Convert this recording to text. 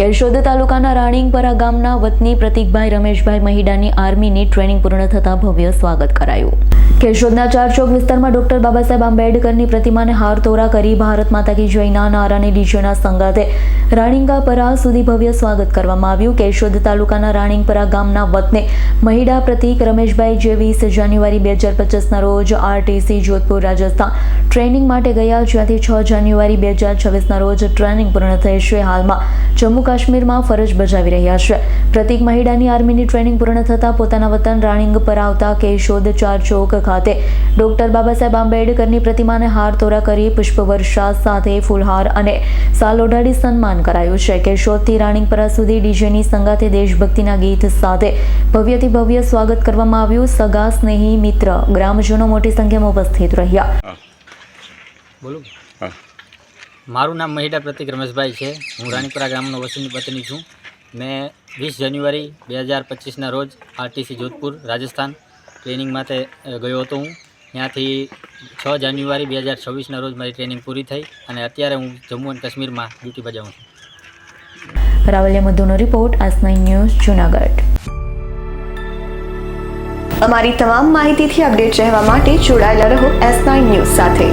કેશોદ તાલુકાના રાણીંગપરા ગામના વતની પ્રતિકભાઈ રમેશભાઈ મહિડાની આર્મીની ટ્રેનિંગ પૂર્ણ થતાં ભવ્ય સ્વાગત કરાયું. કેશોદના ચાર વિસ્તારમાં ડોક્ટર બાબા આંબેડકરની પ્રતિમાને હારતોરા કરી ભારત માતા કી જયના નારાની ડીજેના સંગાતે રાણીંગાપરા સુધી ભવ્ય સ્વાગત કરવામાં આવ્યું. કેશોદ તાલુકાના રાણીંગપરા ગામના વતને મહિડા પ્રતિક રમેશભાઈ જે વીસ જાન્યુઆરી બે હજાર પચીસના રોજ આરટીસી, જોધપુર, રાજસ્થાન ટ્રેનિંગ માટે ગયા, જ્યાંથી છ જાન્યુઆરી બે હજાર છવ્વીસના રોજ ટ્રેનિંગ પૂર્ણ થઈ છે હાલમાં જમ્મુ કાશ્મીરમાં ફરજ બજાવી રહ્યા છે. પ્રતિક મહિડાની આર્મીની ટ્રેનિંગ પૂર્ણ થતાં પોતાના વતન રાણીંગ પર આવતા કેશોદ ચાર ચોક ખાતે ડોક્ટર બાબા સાહેબ આંબેડકરની પ્રતિમાને હાર તોરા કરી પુષ્પવર્ષા સાથે ફૂલહાર અને સાલ ઓઢાડી સન્માન કરાયું છે. કેશોદથી રાણીંગપરા સુધી ડીજેની સંગાથે દેશભક્તિના ગીત સાથે ભવ્યથી ભવ્ય સ્વાગત કરવામાં આવ્યું. સગા સ્નેહી મિત્ર ગ્રામજનો મોટી સંખ્યામાં ઉપસ્થિત રહ્યા. બોલો. હા. મારું નામ મહિડા પ્રતિક રમેશભાઈ છે. હું રાણીપુરા ગામનો વસુની પત્ની છું. મેં વીસ જાન્યુઆરી બે હજાર પચીસના રોજ આરટીસી જોધપુર, રાજસ્થાન ટ્રેનિંગ માટે ગયો હતો હું. ત્યાંથી છ જાન્યુઆરી બે હજાર છવ્વીસના રોજ મારી ટ્રેનિંગ પૂરી થઈ અને અત્યારે હું જમ્મુ અને કાશ્મીરમાં ડ્યુટી બજાવું છું. રાવલિયા મધુનો રિપોર્ટ નાઇન ન્યૂઝ, જુનાગઢ. અમારી તમામ માહિતીથી અપડેટ રહેવા માટે જોડાયેલા રહો એસ નાઇન ન્યૂઝ સાથે.